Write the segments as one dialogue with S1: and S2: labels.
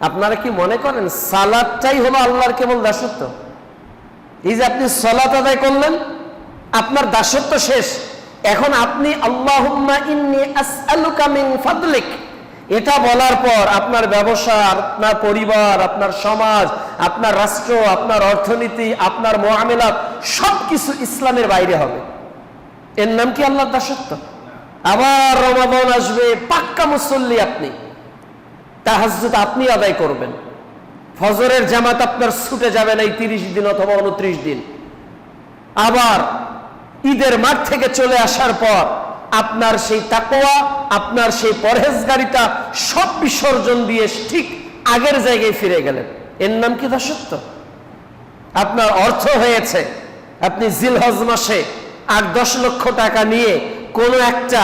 S1: আপনারা কি মনে করেন সালাদটাই হলো আল্লাহর কেবল দাসত্ব? এই যে আপনি সলাত আদায় করলেন, আপনার দাসত্ব শেষ। এখন আপনি আল্লাহুম্মা ফাদলিক। এটা বলার পর আপনার ব্যবসা আপনার পরিবার, আপনার সমাজ, আপনার রাষ্ট্র, আপনার অর্থনীতি, আপনার মোয়ামেলাত সবকিছু ইসলামের বাইরে হবে। এর নাম কি আল্লাহর দাসত্ব? আবার রমাদান আসবে, পাক্কা মুসল্লি আপনি। তাহাজ্জুদ আপনি আদায় করবেন। ফজরের জামাত আপনার ছুটে যাবে না এই তিরিশ দিন অথবা উনত্রিশ দিন। আবার ঈদের মাঠ থেকে চলে আসার পর আপনার সেই তাকোয়া আপনার সেই পরহেজগারিতা সব বিসর্জন দিয়ে ঠিক আগের জায়গায় ফিরে গেলেন। এর নাম কি দাসত্ব? আপনার অর্থ হয়েছে আপনি জিলহজ মাসে আট দশ লক্ষ টাকা নিয়ে কোনো একটা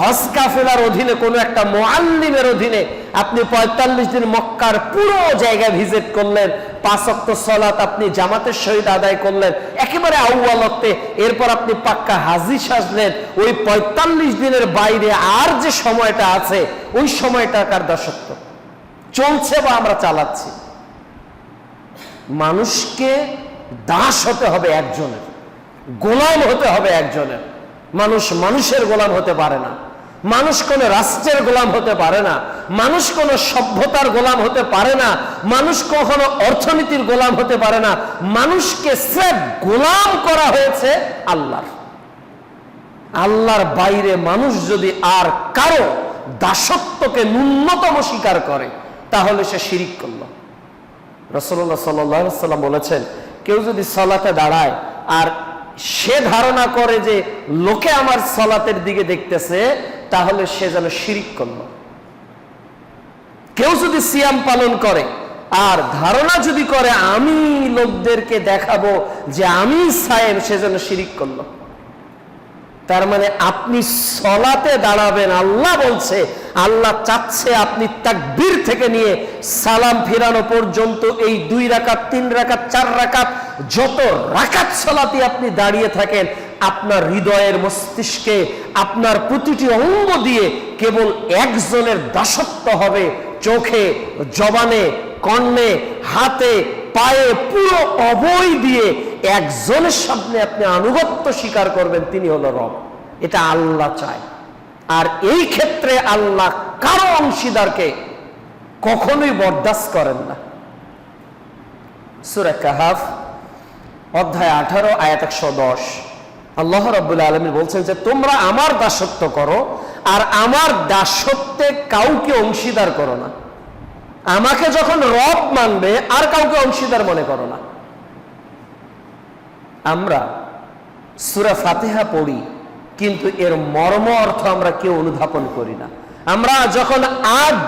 S1: হজ কাফেলার অধীনে কোনো একটা মোয়াল্লিমের অধীনে আপনি পঁয়তাল্লিশ দিন মক্কার পুরো জায়গা ভিজিট করলেন পাঁচক্ত সলাত আপনি জামাতের সহিত আদায় করলেন, একেবারে আউ্বালতে এরপর আপনি পাক্কা হাজি সাজলেন, ওই পঁয়তাল্লিশ দিনের বাইরে আর যে সময়টা আছে, ওই সময়টাকার দাসত্ব? চলছে বা আমরা চালাচ্ছি? মানুষকে দাস হতে হবে একজনের, গোলাম হতে হবে একজনের। মানুষ মানুষের গোলাম হতে পারে না। মানুষ কোনো রাষ্ট্রের গোলাম হতে পারে না। মানুষ কোনো সভ্যতার গোলাম হতে পারে না। মানুষ কখনো অর্থনীতির গোলাম হতে পারে না। মানুষকে স্রেফ গোলাম করা হয়েছে আল্লাহর। আল্লাহর বাইরে মানুষ যদি আর কারও দাসত্বকে ন্যূনতম স্বীকার করে, তাহলে সে শিরিক করল। রসল্লাহ সাল্লাম বলেছেন, কেউ যদি সলাতে দাঁড়ায় আর সে ধারণা করে যে লোকে আমার সলাতের দিকে দেখতেছে, তাহলে সে যেন শিরিক করল। কেউ যদি সিয়াম পালন করে, আর ধারণা যদি করে, আমি লোকদেরকে দেখাবো যে আমি সায়েম, সে যেন শিরিক করল। তার মানে আপনি সলাতে দাঁড়াবেন, আল্লাহ বলছে, আল্লাহ চাচ্ছে আপনি তাকবীর থেকে নিয়ে সালাম ফিরানো পর্যন্ত এই দুই রাকাত, তিন রাকাত, চার রাকাত, যত রাকাত সলাতে আপনি দাঁড়িয়ে থাকেন, আপনার হৃদয়ের মস্তিষ্কে, আপনার প্রতিটি অঙ্গ দিয়ে কেবল একজনের দাসত্ব হবে চোখে, জবানে, কর্ণে, হাতে, পায়ে পুরো অবয় দিয়ে একজনের সামনে আপনি আনুগত্য স্বীকার করবেন, তিনি হলো রব। এটা আল্লাহ চায়। আর এই ক্ষেত্রে আল্লাহ কারও অংশীদারকে কখনোই বরদাস্ত করেন না। সুরা কাহাফ, অধ্যায় আঠারো, আয়াত একশো দশ। আল্লাহ রব্বুল্লাহ আলমী বলছেন যে, তোমরা আমার দাসত্ব করো, আর আমার দাসত্বে কাউকে অংশীদার করো না। আমাকে যখন রব মানবে, আর কাউকে অংশীদার মনে করো না। আমরা সুরা ফাতেহা পড়ি, কিন্তু এর মর্ম অর্থ আমরা কেউ অনুধাবন করি না। আমরা যখন আদ,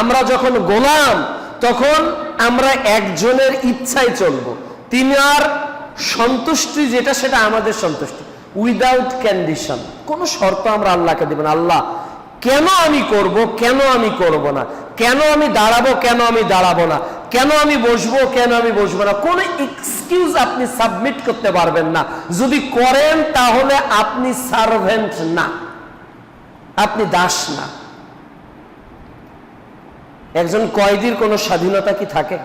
S1: আমরা যখন গোলাম, তখন আমরা একজনের ইচ্ছায় চলব। তিনি আর সন্তুষ্টি যেটা, সেটা আমাদের সন্তুষ্টি। উইদাউট কন্ডিশন কোনো শর্ত আমরা আল্লাহকে দেবেন আল্লাহ কেন আমি করব, কেন আমি করব না? কেন আমি দাঁড়াবো, কেন আমি দাঁড়াবো না? কেন আমি বসবো, কেন আমি বসবো না? কোনো এক্সকিউজ আপনি সাবমিট করতে পারবেন না। যদি করেন, তাহলে আপনি সার্ভেন্ট না। আপনি দাস না। একজন কয়েদির কোনো স্বাধীনতা কি থাকে?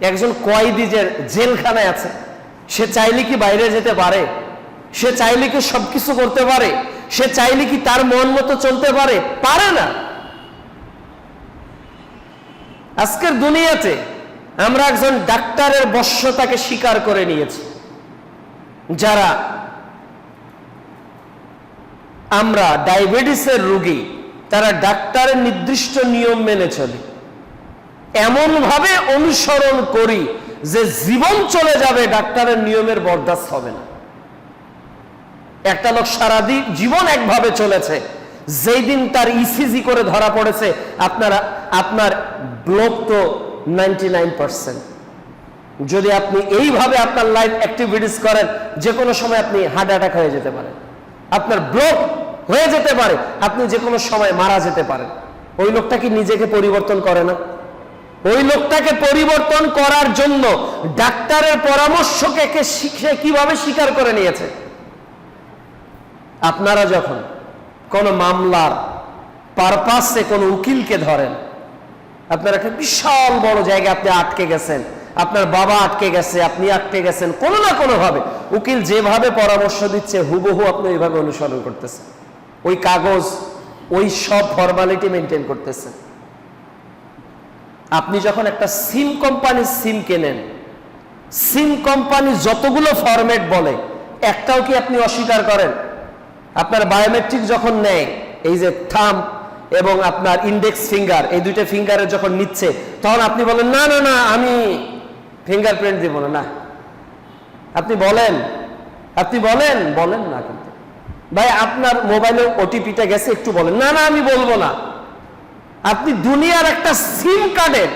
S1: একজন কয়েদি যে জেলখানায় আছে, সে চাইলে কি বাইরে যেতে পারে? সে চাইলে কি সবকিছু করতে পারে? সে চাইলে কি তার মন মতো চলতে পারে? পারে না। আজকের দুনিয়াতে আমরা একজন ডাক্তারের বশ্যতাকে স্বীকার করে নিয়েছি। যারা আমরা ডায়াবেটিসের রোগী, তারা ডাক্তারের নির্দিষ্ট নিয়ম মেনে চলে। এমন ভাবে অনুসরণ করি যে জীবন চলে যাবে, ডাক্তারের নিয়মের বরদাস্ত হবে না। একটা লোক সারাদিন জীবন একভাবে চলেছে, যেই দিন তার ইসিজি করে ধরা পড়েছে, আপনারা, আপনার ব্লক তো নাইনটি যদি আপনি এইভাবে আপনার লাইফ অ্যাক্টিভিটিস করেন যে কোনো সময় আপনি হার্ট অ্যাটাক হয়ে যেতে পারেন। আপনার ব্লক হয়ে যেতে পারে, আপনি যে কোনো সময় মারা যেতে পারেন। ওই লোকটা কি নিজেকে পরিবর্তন করে না? ওই লোকটাকে পরিবর্তন করার জন্য ডাক্তারের পরামর্শকে শিখে কীভাবে স্বীকার করে নিয়েছে? আপনারা যখন কোন মামলার পারপাসে কোন উকিলকে ধরেন, আপনার একটা বিশাল বড় জায়গায় আপনি আটকে গেছেন, আপনার বাবা আটকে গেছে, আপনি আটকে গেছেন, কোনো না কোনো ভাবে উকিল যেভাবে পরামর্শ দিচ্ছে, হুবহু আপনি ওইভাবে অনুসরণ করতেছেন। ওই কাগজ, ওই সব ফর্মালিটি মেনটেন করতেছেন। আপনি যখন একটা সিম কোম্পানির সিম কেনেন সিম কোম্পানি যতগুলো ফরম্যাট বলে, একটাও কি আপনি অস্বীকার করেন? আপনার বায়োমেট্রিক যখন নেয়, এই যে থাম এবং আপনার ইন্ডেক্স ফিঙ্গার এই দুইটা ফিঙ্গারে যখন নিচ্ছে, তখন আপনি বলেন, না না না, আমি ফিঙ্গারপ্রিন্ট দিব না না। আপনি বলেন আপনি বলেন বলেন না কিন্তু। ভাই, আপনার মোবাইলে ওটিপিটা গেছে, একটু বলেন, না না, আমি বলব না। আপনি দুনিয়ার একটা সিম কার্ডের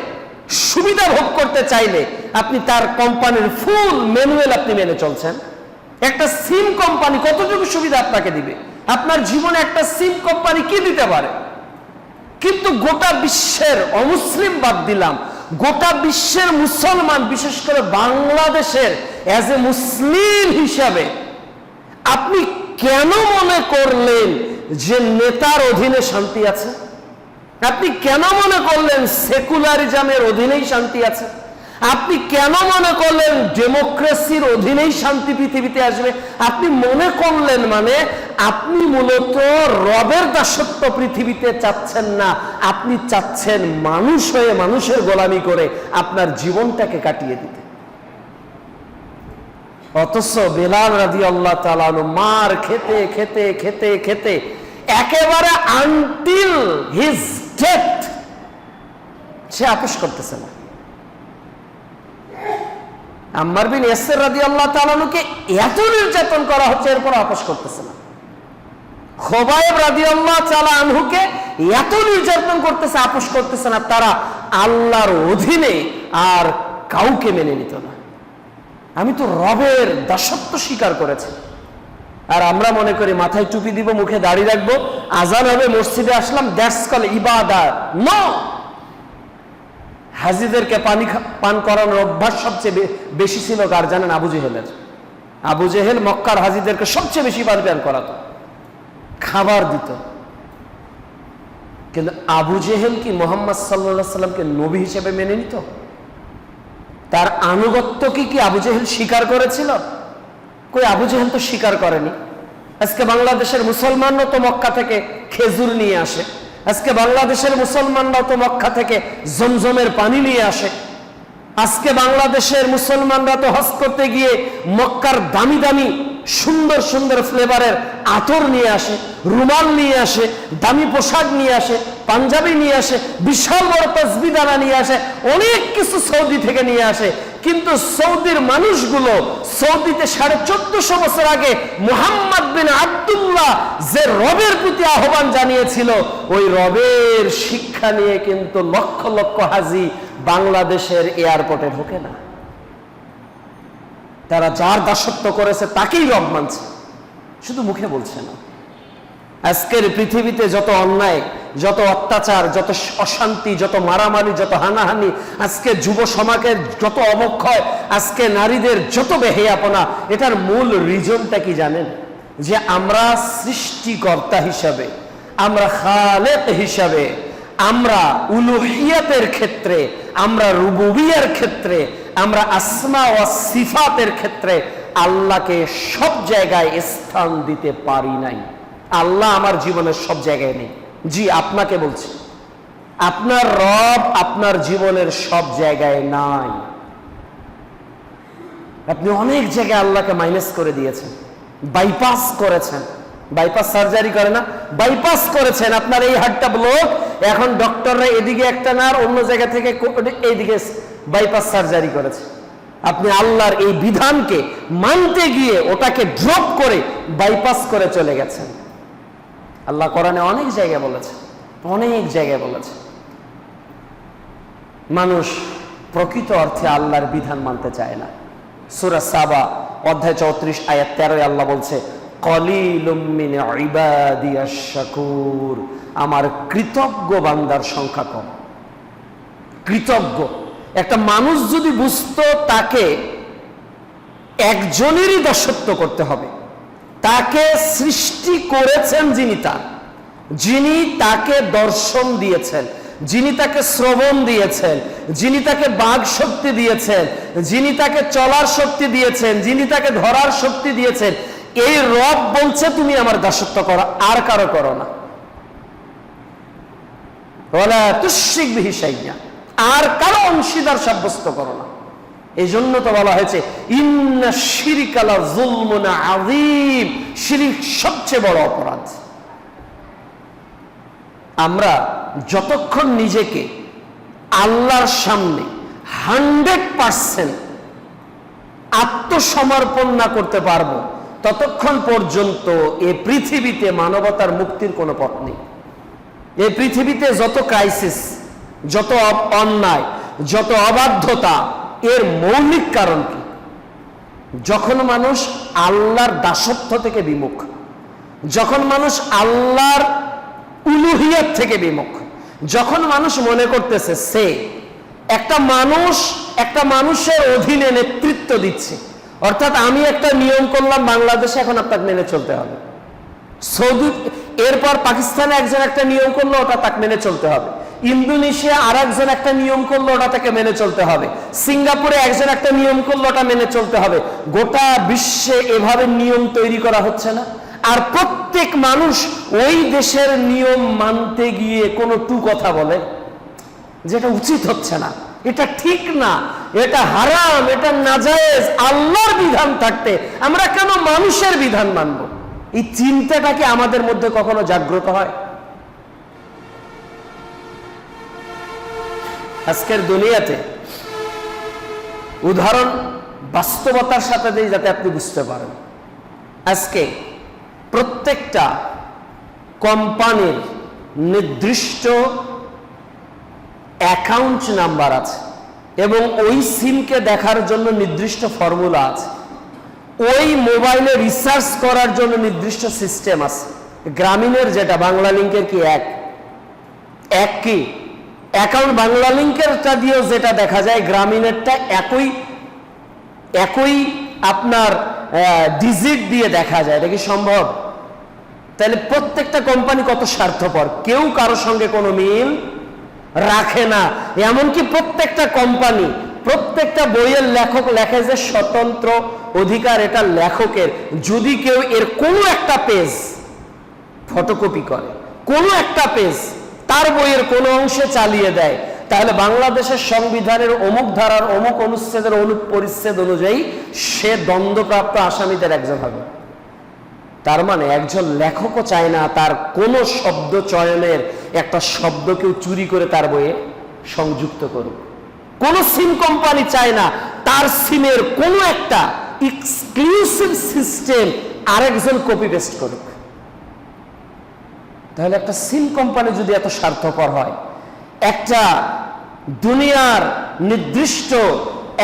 S1: সুবিধা ভোগ করতে চাইলে আপনি তার কোম্পানির ফুল ম্যানুয়াল আপনি মেনে চলছেন। একটা সিম কোম্পানি কতটুকু সুবিধা আপনাকে দিবে? আপনার জীবনে একটা সিম কোম্পানি কি দিতে পারে? কিন্তু গোটা বিশ্বের অমুসলিম বাদ দিলাম, গোটা বিশ্বের মুসলমান, বিশেষ করে বাংলাদেশের অ্যাজ এ মুসলিম হিসাবে, আপনি কেন মনে করলেন যে নেতার অধীনে শান্তি আছে? আপনি কেন মনে করলেন সেকুলারিজমের অধীনেই শান্তি আছে? আপনি কেন মনে করলেন ডেমোক্রেসির অধীনেই শান্তি পৃথিবীতে আসবে? আপনি মনে করলেন মানে আপনি মূলত রবের দাসত্ব পৃথিবীতে চাচ্ছেন না। আপনি চাচ্ছেন মানুষ হয়ে মানুষের গোলামি করে আপনার জীবনটাকে কাটিয়ে দিতে। অথচ বেলাল রাজি আল্লাহ তালানু মার খেতে খেতে খেতে খেতে একেবারে আনটিল হিজ ডেথ সে আপোষ করতেছে না। আম্মার বিন এসের রাজি আল্লাহ তালানুকে এত নির্যাতন করা হচ্ছে এরপর আপোষ করতেছে না। খোবাইব রাজি আল্লাহ চালা আনহুকে এত নির্যাতন করতেছে, আপোষ করতেছে না, তারা আল্লাহর অধীনে আর কাউকে মেনে নিত না। আমি তো রবের দাসত্ব স্বীকার করেছি। আর আমরা মনে করি, মাথায় টুপি দিব, মুখে দাড়ি রাখব, আজান হবে, মসজিদে আসলাম দ্যাটস কল ইবাদা, নো! হাজিদেরকে পানি পান করানোর অভ্যাস সবচেয়ে বেশি ছিল কার জানেন? আবু জেহেলের। আবু জেহেল মক্কার হাজিদেরকে সবচেয়ে বেশি পানি পান করাতো। খাবার দিত। কিন্তু আবু জেহেল কি মোহাম্মদ সাল্লাহ সাল্লামকে নবী হিসেবে মেনে নিত? তার আনুগত্য কি কি আবু জেহেল স্বীকার করেছিল? কই আবু জেহেল তো স্বীকার করেনি। আজকে বাংলাদেশের মুসলমানও তো মক্কা থেকে খেজুর নিয়ে আসে। আজকে বাংলাদেশের মুসলমানরাও তো মক্কা থেকে জমজমের পানি নিয়ে আসে। আজকে বাংলাদেশের মুসলমানরা তো হজ করতে গিয়ে মক্কার দামি দামি, সুন্দর সুন্দর ফ্লেভারের আতর নিয়ে আসে, রুমাল নিয়ে আসে, দামি পোশাক নিয়ে আসে, পাঞ্জাবি নিয়ে আসে, বিশাল বড় তসবিদানা নিয়ে আসে, অনেক কিছু সৌদি থেকে নিয়ে আসে। কিন্তু সৌদির মানুষগুলো সৌদিতে সাড়ে চোদ্দশো বছর আগে মুহাম্মদ বিন আব্দুল্লাহ যে রবের প্রতি আহ্বান জানিয়েছিল, ওই রবের শিক্ষা নিয়ে কিন্তু লক্ষ লক্ষ হাজি বাংলাদেশের এয়ারপোর্টে ঢোকে না। তারা যার দাসত্ব করেছে তাকেই রব মানছে। শুধু মুখে বলছে না। আজকের পৃথিবীতে যত অন্যায় যত অত্যাচার, যত অশান্তি, যত মারামারি, যত হানাহানি, আজকে যুব সমাজের যত অবক্ষয়, আজকে নারীদের যত বেহেয়াপনা, এটার মূল রিজনটা কি জানেন? যে আমরা সৃষ্টিকর্তা হিসাবে, আমরা খালেক হিসাবে, আমরা উলুহিয়াতের ক্ষেত্রে, আমরা রুবুবিয়ার ক্ষেত্রে, আমরা আসমা ও সিফাতের ক্ষেত্রে আল্লাহকে সব জায়গায় স্থান দিতে পারি নাই। আল্লাহ আমার জীবনের সব জায়গায় নেই। জি, আপনাকে বলছি। আপনার রব আপনার জীবনের সব জায়গায় নাই। আপনি অনেক জায়গায় আল্লাহকে মাইনাস করে দিয়েছেন। বাইপাস করেছেন। বাইপাস সার্জারি করে না বাইপাস করেছেন। আপনার এই হাড়টা ব্লক এখন ডক্টররা এদিকে একটা না, আর অন্য জায়গা থেকে এইদিকে বাইপাস সার্জারি করেছে। আপনি আল্লাহর এই বিধানকে মানতে গিয়ে ওটাকে ড্রপ করে বাইপাস করে চলে গেছেন। আল্লাহ কোরআনে অনেক জায়গায় বলেছে, অনেক জায়গায় বলেছে। মানুষ প্রকৃত অর্থে আল্লাহর বিধান মানতে চায় না। সুরা সাবা, অধ্যায় চৌত্রিশ, আয়াত তেরোয় আল্লাহ বলছে আমার কৃতজ্ঞ বান্দার সংখ্যা কম। কৃতজ্ঞ। একটা মানুষ যদি বুঝতো তাকে একজনেরই দাসত্ব করতে হবে। তাকে সৃষ্টি করেছেন যিনি তার যিনি তাকে দর্শন দিয়েছেন, যিনি তাকে শ্রবণ দিয়েছেন, যিনি তাকে বাঘ শক্তি দিয়েছেন, যিনি তাকে চলার শক্তি দিয়েছেন, যিনি তাকে ধরার শক্তি দিয়েছেন, এই রব বলছে, তুমি আমার দাসত্ব করো, আর কারও করো না। আর কারও অংশীদার সাব্যস্ত করো না। এই জন্য তো বলা হয়েছে সবচেয়ে বড় অপরাধ। আমরা যতক্ষণ নিজেকে আল্লাহর সামনে হান্ড্রেড পার্সেন্ট আত্মসমর্পণ না করতে পারব, ততক্ষণ পর্যন্ত এ পৃথিবীতে মানবতার মুক্তির কোনো পথ নেই। এই পৃথিবীতে যত ক্রাইসিস যত অন্যায়, যত অবাধ্যতা এর মৌলিক কারণ কি? যখন মানুষ আল্লাহর দাসত্ব থেকে বিমুখ, যখন মানুষ আল্লাহর উলুহিয়াত থেকে বিমুখ, যখন মানুষ মনে করতেছে সে একটা মানুষ একটা মানুষের অধীনে নেতৃত্ব দিচ্ছে, অর্থাৎ আমি একটা নিয়ম করলাম বাংলাদেশে এখন আপনাকে মেনে চলতে হবে। সৌদি এরপর পাকিস্তানে একজন একটা নিয়ম করল, ওটা তাকে মেনে চলতে হবে। ইন্দোনেশিয়া আর একজন একটা নিয়ম করল, ওটা তাকে মেনে চলতে হবে। সিঙ্গাপুরে একজন একটা নিয়ম করল, ওটা মেনে চলতে হবে। গোটা বিশ্বে এভাবে নিয়ম তৈরি করা হচ্ছে না। আর প্রত্যেক মানুষ ওই দেশের নিয়ম মানতে গিয়ে কোনো টু কথা বলে, যেটা উচিত হচ্ছে না। এটা ঠিক না। এটা হারাম, এটা নাজায়েজ, আল্লাহর বিধান থাকতে আমরা কেন মানুষের বিধান মানব? এই চিন্তাটা কি আমাদের মধ্যে কখনো জাগ্রত হয়? আজকের দুনিয়াতে উদাহরণ বাস্তবতার সাথে দিয়ে যাতে আপনি বুঝতে পারেন। আজকে প্রত্যেকটা কোম্পানির নির্দিষ্ট অ্যাকাউন্ট নাম্বার আছে এবং ওই সিমকে দেখার জন্য নির্দিষ্ট ফর্মুলা আছে। ওই মোবাইলে রিসার্চ করার জন্য নির্দিষ্ট সিস্টেম আছে। গ্রামীণের যেটা বাংলা লিঙ্কের কি এক? এক কি? অ্যাকাউন্ট বাংলা লিঙ্কেরটা দিয়েও যেটা দেখা যায়, গ্রামীণেরটা একই একই আপনার ডিজিট দিয়ে দেখা যায়। এটা কি সম্ভব? তাহলে প্রত্যেকটা কোম্পানি কত স্বার্থপর? কেউ কারোর সঙ্গে কোনো মিল রাখে না। এমনকি প্রত্যেকটা কোম্পানি প্রত্যেকটা বইয়ের লেখক লেখে যে স্বতন্ত্র অধিকার এটা লেখকের। যদি কেউ এর কোনো একটা পেজ ফটোকপি করে, কোনো একটা পেজ তার বইয়ের কোনো অংশে চালিয়ে দেয়। তাহলে বাংলাদেশের সংবিধানের অমুক ধারার অমুক অনুচ্ছেদের অনুপ পরিচ্ছেদ অনুযায়ী সে দ্বন্দ্বপ্রাপ্ত আসামিদের একজন হবে। তার মানে একজন লেখকও চায় না তার কোনো শব্দ চয়নের একটা শব্দ কেউ চুরি করে তার বইয়ে সংযুক্ত করুক। কোন সিম কোম্পানি চায় না তার সিমের কোনো একটা এক্সক্লুসিভ সিস্টেম আরেকজন কপি পেস্ট করুক। তাহলে একটা সিম কোম্পানি যদি এত স্বার্থপর হয়, একটা দুনিয়ার নির্দিষ্ট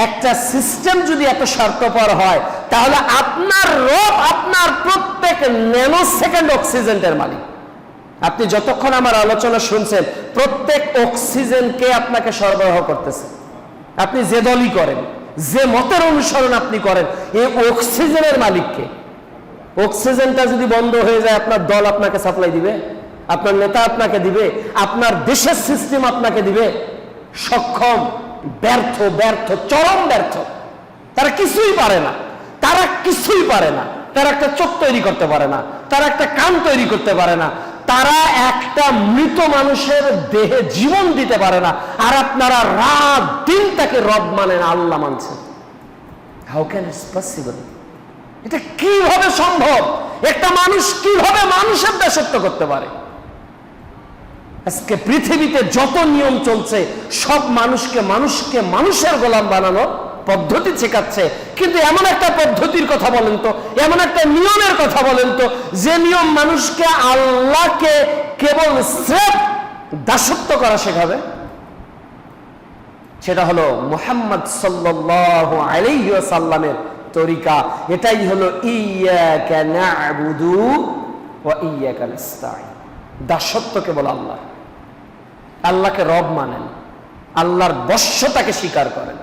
S1: একটা সিস্টেম যদি এত স্বার্থপর হয়, তাহলে আপনার রব আপনার প্রত্যেক ন্যানো সেকেন্ড অক্সিজেনের মালিক। আপনি যতক্ষণ আমার আলোচনা শুনছেন, প্রত্যেক অক্সিজেনকে আপনাকে সরবরাহ করতেছে। আপনি যে দলই করেন, যে মতের অনুসরণ আপনি করেন, এই অক্সিজেনের মালিককে। অক্সিজেনটা যদি বন্ধ হয়ে যায়, আপনার দল আপনাকে সাপ্লাই দিবে? আপনার নেতা আপনাকে দিবে, আপনার দেশের সিস্টেম আপনাকে দিবে। সক্ষম, ব্যর্থ ব্যর্থ, চরম ব্যর্থ। তারা কিছুই পারে না। তারা কিছুই পারে না। তারা একটা চোখ তৈরি করতে পারে না। তারা একটা কান তৈরি করতে পারে না। তারা একটা মৃত মানুষের দেহে জীবন দিতে পারে না। আর আপনারা রাত দিন তাকে রব মানেন আল্লাহ মানছেন। হাউ ক্যান ইটস পসিবল এটা কীভাবে সম্ভব? একটা মানুষ কীভাবে মানুষের দাসত্ব করতে পারে? আজকে পৃথিবীতে যত নিয়ম চলছে, সব মানুষকে মানুষকে মানুষের গোলাম বানানো পদ্ধতি শেখাচ্ছে। কিন্তু এমন একটা পদ্ধতির কথা বলেন তো, এমন একটা নিয়মের কথা বলেন তো, যে নিয়ম মানুষকে আল্লাহকে কেবল স্রেফ দাসত্ব করা শেখাবে। সেটা হলো মোহাম্মদ সাল্লাল্লাহু আলাইহি ওয়াসাল্লামের তরিকা। এটাই হলো ইয়াকা না'বুদু ওয়া ইয়াকা দাসত্ব কেবল আল্লাহ আল্লাহকে রব মানেন, আল্লাহর বশ্যতাকে স্বীকার করেন।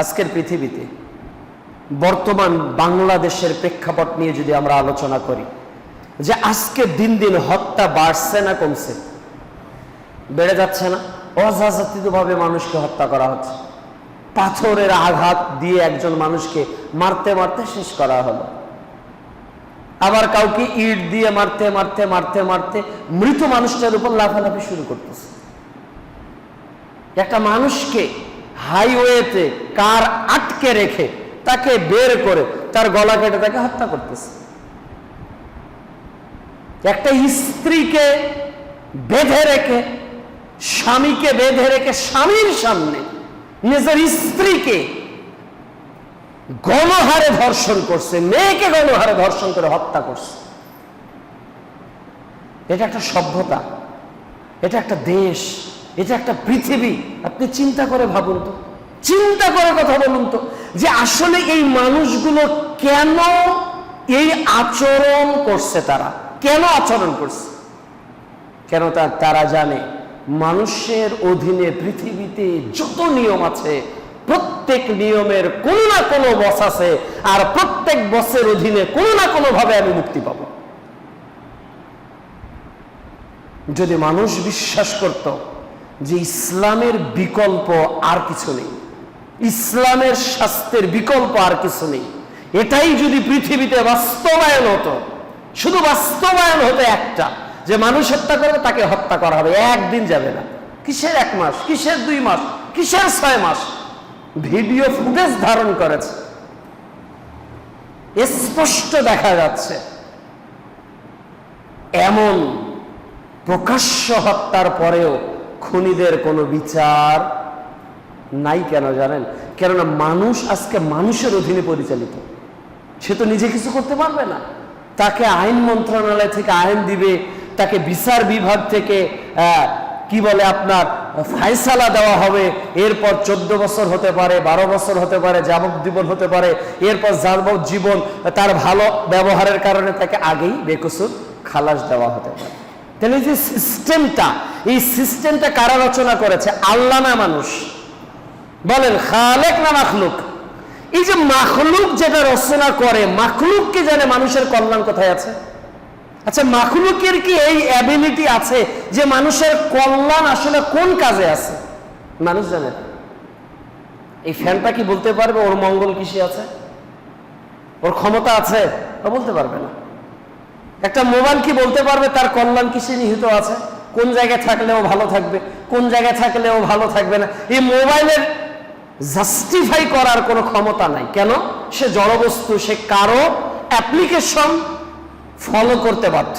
S1: আজকের পৃথিবীতে বর্তমান বাংলাদেশের প্রেক্ষাপট নিয়ে যদি আমরা আলোচনা করি, যে আজকে দিন দিন হত্যা বাড়ছে না কমছে, বেড়ে যাচ্ছে না, অযাচিতভাবে মানুষকে হত্যা করা হচ্ছে। পাথরের আঘাত দিয়ে একজন মানুষকে মারতে মারতে শেষ করা হলো। আবার কাউকে ইট দিয়ে মারতে মারতে মারতে মারতে মৃত মানুষটার উপর লাফালাফি শুরু করতেছে। একটা মানুষকে হাইওয়েতে কার আটকে রেখে তাকে বের করে তার গলা কেটে তাকে হত্যা করতেছে। একটা স্ত্রীকে বেঁধে রেখে, স্বামীকে বেঁধে রেখে স্বামীর সামনে, নিজের স্ত্রীকে গণহারে ধর্ষণ করছে, মেয়েকে গণহারে ধর্ষণ করে হত্যা করছে। এটা একটা সভ্যতা, এটা একটা দেশ, এটা একটা পৃথিবী। আপনি চিন্তা করে ভাবুন তো, চিন্তা করে কথা বলুন তো, যে আসলে এই মানুষগুলো কেন এই আচরণ করছে তারা? কেন আচরণ করছে? কেন তারা জানে, মানুষের অধীনে পৃথিবীতে যত নিয়ম আছে প্রত্যেক নিয়মের কোনো না কোনো বস আছে, আর প্রত্যেক বসের অধীনে কোনো না কোনো ভাবে আমি মুক্তি পাব। যদি মানুষ বিশ্বাস করত যে ইসলামের বিকল্প আর কিছু নেই, ইসলামের স্বাস্থ্যের বিকল্প আর কিছু নেই, এটাই যদি পৃথিবীতে বাস্তবায়ন হতো, শুধু বাস্তবায়ন হতো একটা, যে মানুষ হত্যা করবে, তাকে হত্যা করা হবে, একদিন যাবে না। কিসের এক মাস? কিসের দুই মাস? কিসের ছয় মাস? ভিডিও ফুটেজ ধারণ করেছে। স্পষ্ট দেখা যাচ্ছে। এমন প্রকাশ্য হত্যার পরেও খুনিদের কোনো বিচার নাই কেন জানেন? কেননা মানুষ আজকে মানুষের অধীনে পরিচালিত। সে তো নিজে কিছু করতে পারবে না। তাকে আইন মন্ত্রণালয় থেকে আইন দিবে, তাকে বিচার বিভাগ থেকে কি বলে আপনার ফায়সালা দেওয়া হবে, এরপর চোদ্দ বছর হতে পারে, বারো বছর হতে পারে যাবজ্জীবন হতে পারে, এরপর যাবজ্জীবন তার ভালো ব্যবহারের কারণে তাকে আগেই বেকসুর খালাস দেওয়া হতে পারে। তাহলে যে সিস্টেমটা, এই সিস্টেমটা কারা রচনা করেছে? আল্লাহ না মানুষ। বলেন, খালেক না মাখলুক? এই যে মাখলুক যেটা রচনা করে, মাখলুক কি জানে মানুষের কল্যাণ কোথায় আছে? আচ্ছা মাখলুকের কি এই অ্যাবিলিটি আছে যে মানুষের কল্যাণ আসলে কোন কাজে আছে? মানুষ জানে। এই ফ্যানটা কি বলতে পারবে? ওর মঙ্গল কিসে আছে? ওর ক্ষমতা আছে? ও বলতে পারবে না। একটা মোবাইল কি বলতে পারবে? তার কল্যাণ কিসে নিহিত আছে? কোন জায়গায় থাকলে ও ভালো থাকবে? কোন জায়গায় থাকলে ও ভালো থাকবে না? এই মোবাইলের জাস্টিফাই করার কোনো ক্ষমতা নাই। কেন? সে জড়বস্তু, সে কারও অ্যাপ্লিকেশন ফলো করতে বাধ্য।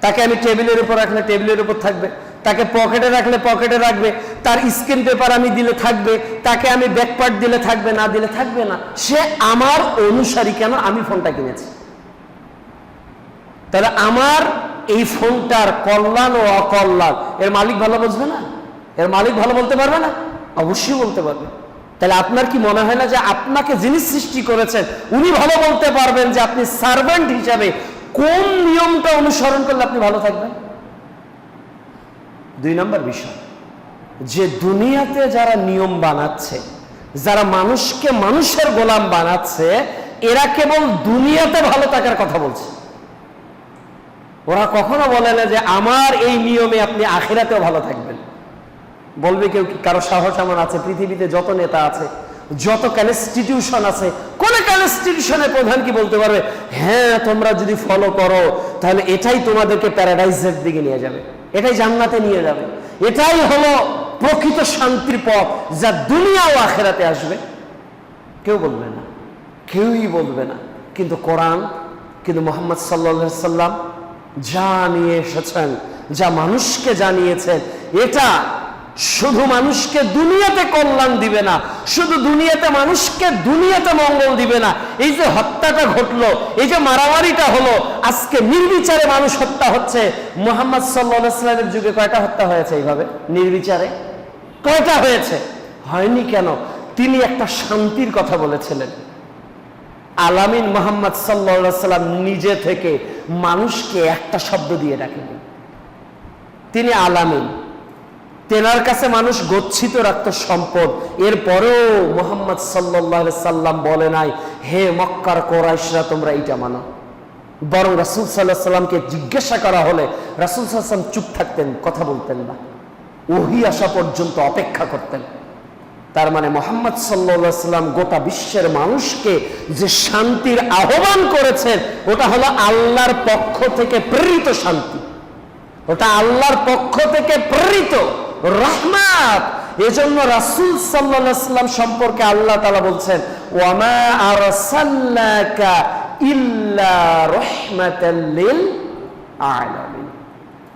S1: তাকে আমি টেবিলের উপর রাখলে টেবিলের উপর থাকবে, তাকে পকেটে রাখলে পকেটে রাখবে, তার স্ক্রিন পেপার আমি দিলে থাকবে, তাকে আমি ব্যাকপার্ট দিলে থাকবে, না দিলে থাকবে না। সে আমার অনুসারী কেন আমি ফোনটা কিনেছি? তাহলে আমার এই ফোনটার কল্যাণ ও অকল্যাণ, এর মালিক ভালো বুঝবে না? এর মালিক ভালো বলতে পারবে না? অবশ্যই বলতে পারবে। তাহলে আপনার কি মনে হয় না যে আপনাকে যিনি সৃষ্টি করেছেন, উনি ভালো বলতে পারবেন যে আপনি সার্ভেন্ট হিসাবে কোন নিয়মটা অনুসরণ করলে আপনি ভালো থাকবেন? দুই নম্বর বিষয়, যে দুনিয়াতে যারা নিয়ম বানাচ্ছে, যারা মানুষকে মানুষের গোলাম বানাচ্ছে, এরা কেবল দুনিয়াতে ভালো থাকার কথা বলছে। ওরা কখনো বলে না যে আমার এই নিয়মে আপনি আখেরাতেও ভালো থাকবেন। বলবে কেউ কি, কারও সাহস আমার আছে? পৃথিবীতে যত নেতা আছে, যত কনস্টিটিউশন আছে, কোন কনস্টিটিউশনের প্রধান কি বলতে পারবে? হ্যাঁ তোমরা যদি ফলো করো, তাহলে এটাই তোমাদেরকে প্যারাডাইজের দিকে নিয়ে যাবে। এটাই জান্নাতে নিয়ে যাবে। এটাই হলো প্রকৃত শান্তির পথ যা দুনিয়া ও আখেরাতে আসবে। কেউ বলবে না। কেউই বলবে না। কিন্তু কোরআন, কিন্তু মোহাম্মদ সাল্লা সাল্লাম যা নিয়ে এসেছেন, যা মানুষকে জানিয়েছেন, এটা শুধু মানুষকে দুনিয়াতে কল্যাণ দিবে না, শুধু দুনিয়াতে মানুষকে দুনিয়াতে মঙ্গল দিবে না। এই যে হত্যাটা ঘটলো, এই যে মারামারিটা হলো, আজকে নির্বিচারে মানুষ হত্যা হচ্ছে। মোহাম্মদ সাল্লাহামের যুগে কয়টা হত্যা হয়েছে এইভাবে? নির্বিচারে। কয়টা হয়েছে? হয়নি কেন? তিনি একটা শান্তির কথা বলেছিলেন। আলামিন মোহাম্মদ সাল্লা সাল্লাম নিজে থেকে মানুষকে একটা শব্দ দিয়ে ডাকেন। তিনি আলামিন তেনার কাছে মানুষ গচ্ছিত রাখত সম্পদ। এরপরেও মোহাম্মদ সাল্লাহ সাল্লাম বলে নাই, হে মক্কার কোরাইশরা, তোমরা এইটা মানো। বরং রাসুল সাল্লাহ সাল্লামকে জিজ্ঞাসা করা হলে রাসুল সাল্লাম চুপ থাকতেন, কথা বলতেন না। ওহি আসা পর্যন্ত অপেক্ষা করতেন। তার মানে মোহাম্মদ সাল্লাম গোটা বিশ্বের মানুষকে যে শান্তির আহ্বান করেছেন, ওটা হলো আল্লাহর পক্ষ থেকে প্রেরিত শান্তি। ওটা আল্লাহর পক্ষ থেকে প্রেরিত। রহমাত। এজন্য রাসূল সাল্লাম সম্পর্কে আল্লাহ তাআলা বলছেন, ওয়ামা আরসালনাকা ইল্লা রাহমাতাল লিল আলামিন।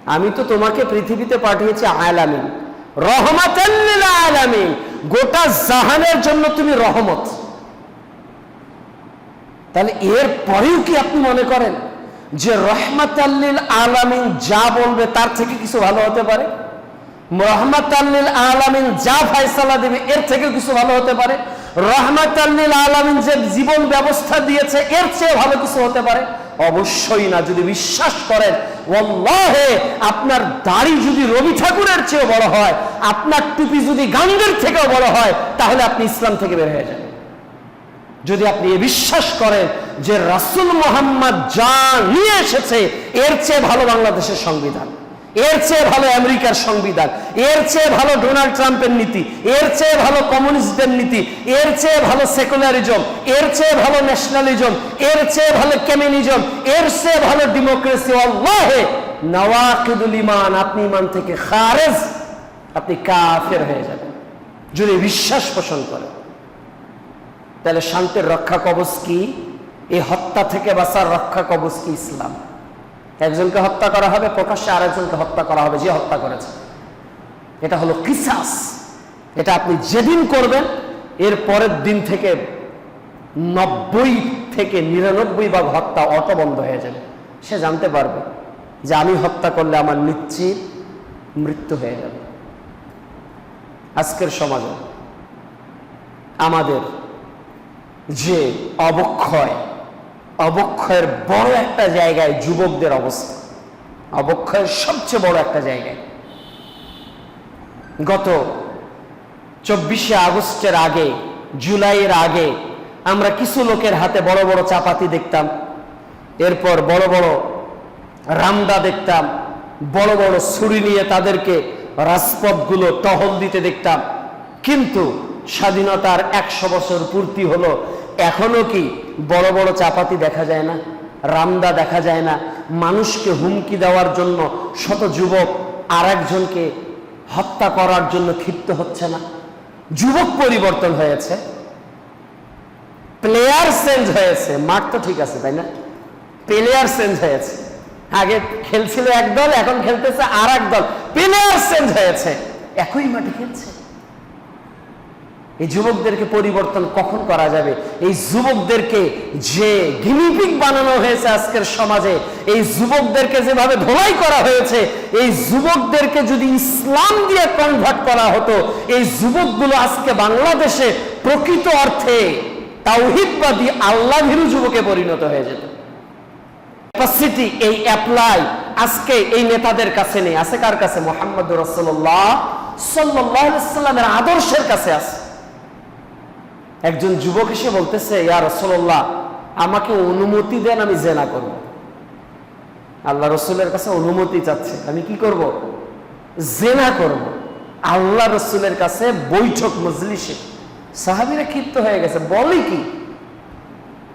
S1: আমি তো তোমাকে পৃথিবীতে পাঠিয়েছি আলামিন। রহমাতাল লিল আলামিন। গোটা জাহানের জন্য তুমি রহমত। তাহলে এর পরেও কি আপনি মনে করেন যে রহমাত আল্লিল আলামিন যা বলবে তার থেকে কিছু ভালো হতে পারে? রহমাত আল্লিল আলামিন যা ফায়সালা দেবে, এর থেকে কিছু ভালো হতে পারে। রহমাত আল্লিল আলামিন যে জীবন ব্যবস্থা দিয়েছে, এর চেয়ে ভালো কিছু হতে পারে। অবশ্যই না, যদি বিশ্বাস করেন ওল্লাহে আপনার দাড়ি যদি রবি ঠাকুরের চেয়েও বড় হয়, আপনার টুপি যদি গান্ধীর থেকেও বড় হয়, তাহলে আপনি ইসলাম থেকে বের হয়ে যাবেন। যদি আপনি এ বিশ্বাস করেন যে রাসুল মোহাম্মদ যা নিয়ে এসেছে, এর চেয়ে ভালো বাংলাদেশের সংবিধান। এর চেয়ে ভালো আমেরিকার সংবিধান, এর চেয়ে ভালো ডোনাল্ড ট্রাম্পের নীতি, এর চেয়ে ভালো কমিউনিস্টদের নীতি, এর চেয়ে ভালো সেকুলারিজম, এর চেয়ে ভালো ন্যাশনালিজম, এর চেয়ে ভালো কেমিনিজম, এর চেয়ে ভালো ডেমোক্রেসি নওয়াকিদুল ইমান আপনি ইমান থেকে খারেজ, আপনি কাফের হয়ে যাবেন। যদি বিশ্বাস পোষণ করেন তাহলে শান্তির রক্ষা কবচ কি? এই হত্যা থেকে বাঁচার রক্ষা কবচ কি ইসলাম? একজনকে হত্যা করা হবে, প্রকাশ্যে আরেকজনকে হত্যা করা হবে, যে হত্যা করেছে। এটা হলো কিসাস। এটা আপনি যেদিন করবেন, এর পরের দিন থেকে নব্বই থেকে নিরানব্বই ভাগ হত্যা অটো বন্ধ হয়ে যাবে। সে জানতে পারবে যে আমি হত্যা করলে আমার নিশ্চিত মৃত্যু হয়ে যাবে। আজকের সমাজে আমাদের যে অবক্ষয় অবক্ষয়ের বড় একটা জায়গায় যুবকদের অবস্থা। অবক্ষয়ের সবচেয়ে বড় একটা জায়গায়। গত চব্বিশে আগস্টের আগে, জুলাইয়ের আগে আমরা কিছু লোকের হাতে বড় বড় চাপাতি দেখতাম, এরপর বড় বড় রামদা দেখতাম, বড় বড় ছুরি নিয়ে তাদেরকে রাজপথগুলো টহল দিতে দেখতাম। কিন্তু স্বাধীনতার একশো বছর পূর্তি হলো এখনও কি বড় বড় চাপাতি দেখা যায় না? রামদা দেখা যায় না। মানুষকে হুমকি দেওয়ার জন্য শত যুবক আর একজনকে হত্যা করার জন্য ক্ষিপ্ত হচ্ছে না। যুবক পরিবর্তন হয়েছে। প্লেয়ার চেঞ্জ হয়েছে। মাঠ তো ঠিক আছে, তাই না? প্লেয়ার চেঞ্জ হয়েছে। আগে খেলছিল এক দল, এখন খেলতেছে আর এক দল। প্লেয়ার চেঞ্জ হয়েছে। একই মাঠে খেলছে। এই যুবকদেরকে পরিবর্তন কখন করা যাবে? এই যুবকদেরকে যে গিনিপিক বানানো হয়েছে আজকের সমাজে, এই যুবকদেরকে যেভাবে ধোলাই করা হয়েছে, এই যুবকদেরকে যদি ইসলাম দিয়ে কনভার্ট করা হতো, এই যুবকগুলো আজকে বাংলাদেশে প্রকৃত অর্থে তাওহিদবাদী আল্লাহ ভীরু যুবকে পরিণত হয়ে যেত। ক্যাপাসিটি এই অ্যাপ্লাই আজকে এই নেতাদের কাছে নেই। আছে কার কাছে? মোহাম্মদ রসল্লাহ সাল্লামের আদর্শের কাছে আছে। একজন যুবক এসে বলতেছে, ইয়া রসল্লাহ আমাকে অনুমতি দেন, আমি জেনা করব। আল্লাহ রসুলের কাছে অনুমতি চাচ্ছে। আমি কি করব? জেনা করব। আল্লাহ রসুলের কাছে বৈঠক, মজলিসে। সাহাবিরা ক্ষিপ্ত হয়ে গেছে। বলে কি?